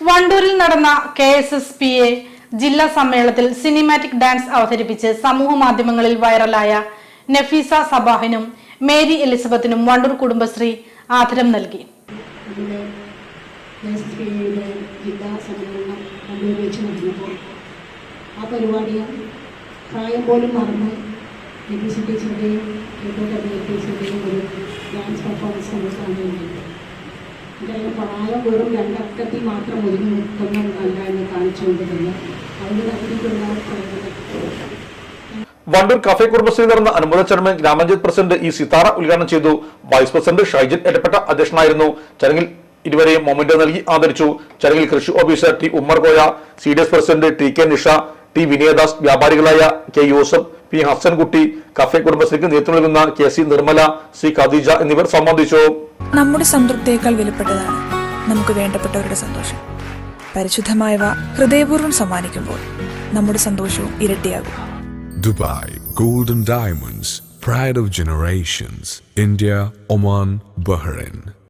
വണ്ടൂരിൽ നടന്ന K S S P A ജില്ലാ സമ്മേളനത്തിൽ സിനിമാറ്റിക് ഡാൻസ് അവതരിപ്പിച്ച് സമൂഹ മാധ്യമങ്ങളിൽ വൈറലായ നഫീസ സബാഹിനും മേരി എലിസബത്തിനും വണ്ടൂർ കുടുംബശ്രീ ആദരം നൽകി. ആ പരിപാടി പ്രായം പോലും മറന്ന് എ പി സി ടീച്ചറുടെയും ടീച്ചറുടെയും ഒരു ഡാൻസ് പെർഫോമൻസ് നമ്മൾ കാണുകയുണ്ടായി. എന്തായാലും പ്രായം വെറും രണ്ടക്കത്തിൽ മാത്രം ഒതുങ്ങി നിൽക്കുന്നതല്ല എന്ന് കാണിച്ചുകൊണ്ട് തന്നെ വണ്ടൂർ കഫേ കുടുംബശ്രീ നടന്ന അനുമോദ ചടങ്ങിൽ ഗ്രാമപഞ്ചായത്ത് പ്രസിഡന്റ് ഇ സിതാറ ഉദ്ഘാടനം ചെയ്തു. വൈസ് പ്രസിഡന്റ് ഷൈജിത് എടപ്പെട്ട അധ്യക്ഷനായിരുന്നു. ചടങ്ങിൽ ഇരുവരെയും മൊമെന്റ് നൽകി ആദരിച്ചു. ചടങ്ങിൽ കൃഷി officer T Ummer Koya C president T K Nisha T Vinayadas വ്യാപാരികളായ K Yusuf P Hasankutty cafe കുടുംബശ്രീക്ക് നേതൃത്വം നൽകുന്ന കെ സി നിർമ്മല ശ്രീ ഖദീജ എന്നിവർ സംബന്ധിച്ചു. നമ്മുടെ സംതൃപ്തിയേക്കാൾ വിലപ്പെട്ടതാണ് നമുക്ക് വേണ്ടപ്പെട്ടവരുടെ സന്തോഷം. പരിശുദ്ധമായവ ഹൃദയപൂർവം സമ്മാനിക്കുമ്പോൾ നമ്മുടെ സന്തോഷവും ഇരട്ടിയാകും. Dubai golden diamonds pride of generations India Oman Bahrain.